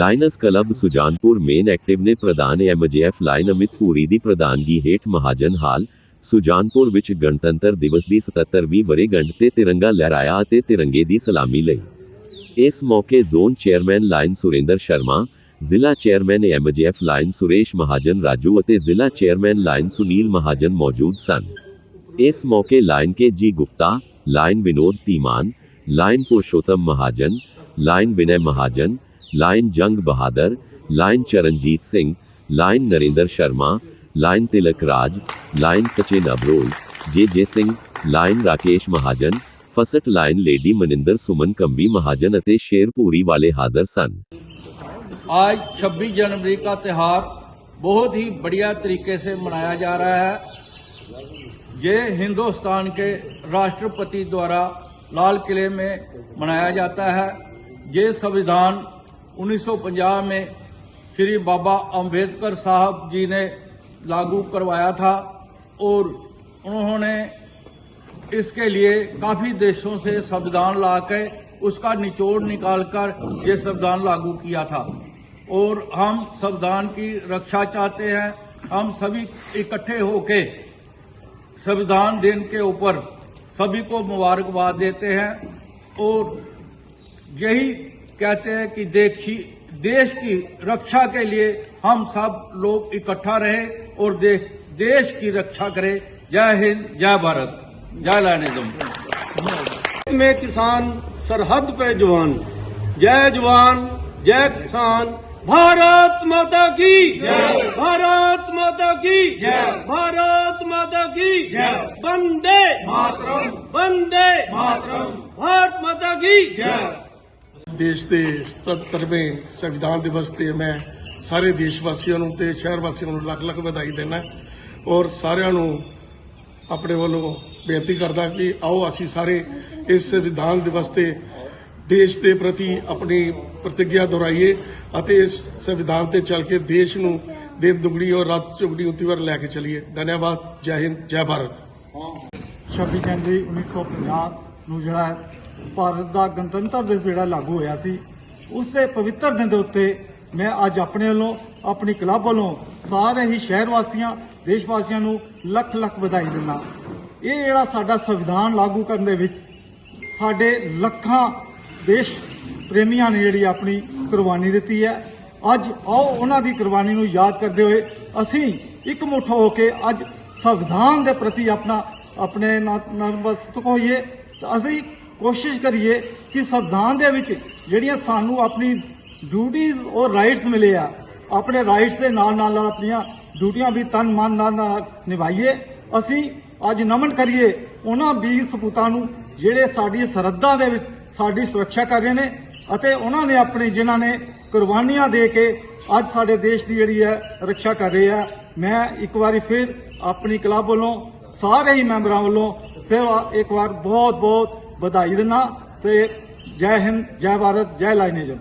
Lions club Sujanpur main active ने प्रधान MJF line Amit Puri की प्रधानगी हेठ महाजन हाल सुजानपुर विच गणतंत्र दिवस की सतरवीं वरेगंढ से तिरंगा लहराया तिरंगे की सलामी ली इस मौके zone chairman Lion Surendra Sharma जिला chairman MJF Lion Suresh Mahajan Raju और जिला चेयरमैन लाइन सुनील महाजन मौजूद सन इस मौके Lion K G Gupta Lion Vinod Timan Lion Purushottam Mahajan Lion Vinay Mahajan lion Jang Bahadur lion Charanjit Singh lion Narinder Sharma lion Tilak Raj lion Sachin Abrol J J Singh lion Rakesh Mahajan first lion lady Maninder Suman Kambi Mahajan ਅਤੇ ਸ਼ੇਰਪੂਰੀ ਵਾਲੇ ਹਾਜ਼ਰ ਸਨ आज 26 जनवरी का त्यौहार बहुत ही बढ़िया तरीके से मनाया जा रहा है ये हिंदुस्तान के राष्ट्रपति द्वारा लाल किले में मनाया जाता है ये संविधान 1950 में श्री बाबा अंबेडकर साहब जी ने लागू करवाया था और उन्होंने इसके लिए काफ़ी देशों से संविधान ला के उसका निचोड़ निकालकर ये संविधान लागू किया था। और हम संविधान की रक्षा चाहते हैं। हम सभी इकट्ठे होके संविधान दिन के ऊपर सभी को मुबारकबाद देते हैं। और यही कहते हैं कि देखी देश की रक्षा के लिए हम सब लोग इकट्ठा रहे और दे, देश की रक्षा करें। जय हिंद जय भारत। जय लानेदम में किसान सरहद पे जवान। जय जवान जय किसान। भारत माता की। जय भारत माता की। जय भारत माता की। जय वंदे मातरम। वंदे मातरम। भारत माता की। जय ਦੇਸ਼ ਦੇ 77ਵੇਂ ਸੰਵਿਧਾਨ ਦਿਵਸ ਤੇ ਮੈਂ ਸਾਰੇ ਦੇਸ਼ ਵਾਸੀਆਂ ਨੂੰ ਤੇ ਸ਼ਹਿਰ ਵਾਸੀਆਂ ਨੂੰ ਲੱਖ ਲੱਖ ਵਧਾਈ ਦਿੰਦਾ ਔਰ ਸਾਰਿਆਂ ਨੂੰ ਆਪਣੇ ਵੱਲੋਂ ਬੇਨਤੀ ਕਰਦਾ ਕਿ ਆਓ ਅਸੀਂ ਸਾਰੇ ਇਸ ਸੰਵਿਧਾਨ ਦਿਵਸ ਤੇ ਦੇਸ਼ ਦੇ ਪ੍ਰਤੀ ਆਪਣੀ ਪ੍ਰਤੀਗਿਆ ਦੁਹਰਾਈਏ ਅਤੇ ਇਸ ਸੰਵਿਧਾਨ ਤੇ ਚੱਲ ਕੇ ਦੇਸ਼ ਨੂੰ ਦਿਨ ਦੁਗਣੀ ਔਰ ਰਾਤ ਚੁਗਣੀ ਉੱਤੀ ਵਾਰ ਲੈ ਕੇ ਚਲੀਏ। ਧੰਨਵਾਦ। ਜੈ ਹਿੰਦ, ਜੈ ਭਾਰਤ। 26 ਜਨਵਰੀ 1950 ਨੂੰ ਜਿਹੜਾ ਹੈ ਭਾਰਤ ਦਾ ਗਣਤੰਤਰ ਦਿਵਸ ਜਿਹੜਾ ਲਾਗੂ ਹੋਇਆ ਸੀ, ਉਸ ਦੇ ਪਵਿੱਤਰ ਦਿਨ ਦੇ ਉੱਤੇ ਮੈਂ ਅੱਜ ਆਪਣੇ ਵੱਲੋਂ, ਆਪਣੀ ਕਲੱਬ ਵੱਲੋਂ ਸਾਰੇ ਹੀ ਸ਼ਹਿਰ ਵਾਸੀਆਂ ਦੇਸ਼ ਵਾਸੀਆਂ ਨੂੰ ਲੱਖ ਲੱਖ ਵਧਾਈ ਦਿੰਦਾ ਇਹ ਜਿਹੜਾ ਸਾਡਾ ਸੰਵਿਧਾਨ ਲਾਗੂ ਕਰਨ ਦੇ ਵਿੱਚ ਸਾਡੇ ਲੱਖਾਂ ਦੇਸ਼ ਪ੍ਰੇਮੀਆਂ ਨੇ ਜਿਹੜੀ ਆਪਣੀ ਕੁਰਬਾਨੀ ਦਿੱਤੀ ਹੈ। ਅੱਜ ਆਓ ਉਹਨਾਂ ਦੀ ਕੁਰਬਾਨੀ ਨੂੰ ਯਾਦ ਕਰਦੇ ਹੋਏ ਅਸੀਂ ਇੱਕ ਮੁੱਠ ਹੋ ਕੇ ਅੱਜ ਸੰਵਿਧਾਨ ਦੇ ਪ੍ਰਤੀ ਆਪਣਾ, ਆਪਣੇ ਨ- ਨਤਮਸਤਕ ਹੋਈਏ। ਤਾਂ ਅਸੀਂ ਕੋਸ਼ਿਸ਼ ਕਰੀਏ ਕਿ ਸੰਵਿਧਾਨ ਦੇ ਵਿੱਚ ਜਿਹੜੀਆਂ ਸਾਨੂੰ ਆਪਣੀ ਡਿਊਟੀਆਂ ਔਰ ਰਾਈਟਸ ਮਿਲੇ ਆ, ਆਪਣੇ ਰਾਈਟਸ ਦੇ ਨਾਲ ਨਾਲ ਆਪਣੀਆਂ ਡਿਊਟੀਆਂ ਵੀ ਤਨ ਮਨ ਨਾਲ ਨਿਭਾਈਏ। ਅਸੀਂ ਅੱਜ ਨਮਨ ਕਰੀਏ ਉਹਨਾਂ ਵੀਰ ਸਪੂਤਾਂ ਨੂੰ ਜਿਹੜੇ ਸਾਡੀ ਸਰਹੱਦਾਂ ਦੇ ਵਿੱਚ ਸਾਡੀ ਸੁਰੱਖਿਆ ਕਰ ਰਹੇ ਨੇ ਅਤੇ ਉਹਨਾਂ ਨੇ ਆਪਣੇ ਜਿਨ੍ਹਾਂ ਨੇ ਕੁਰਬਾਨੀਆਂ ਦੇ ਕੇ ਅੱਜ ਸਾਡੇ ਦੇਸ਼ ਦੀ ਜਿਹੜੀ ਹੈ ਰੱਖਿਆ ਕਰ ਰਹੇ ਆ। ਮੈਂ ਇੱਕ ਵਾਰੀ ਫਿਰ ਆਪਣੀ ਕਲੱਬ ਵੱਲੋਂ ਸਾਰੇ ਹੀ ਮੈਂਬਰਾਂ ਵੱਲੋਂ फिर एक बार बहुत बहुत बधाई देना तो जय हिंद जय भारत जय लाइनिज्म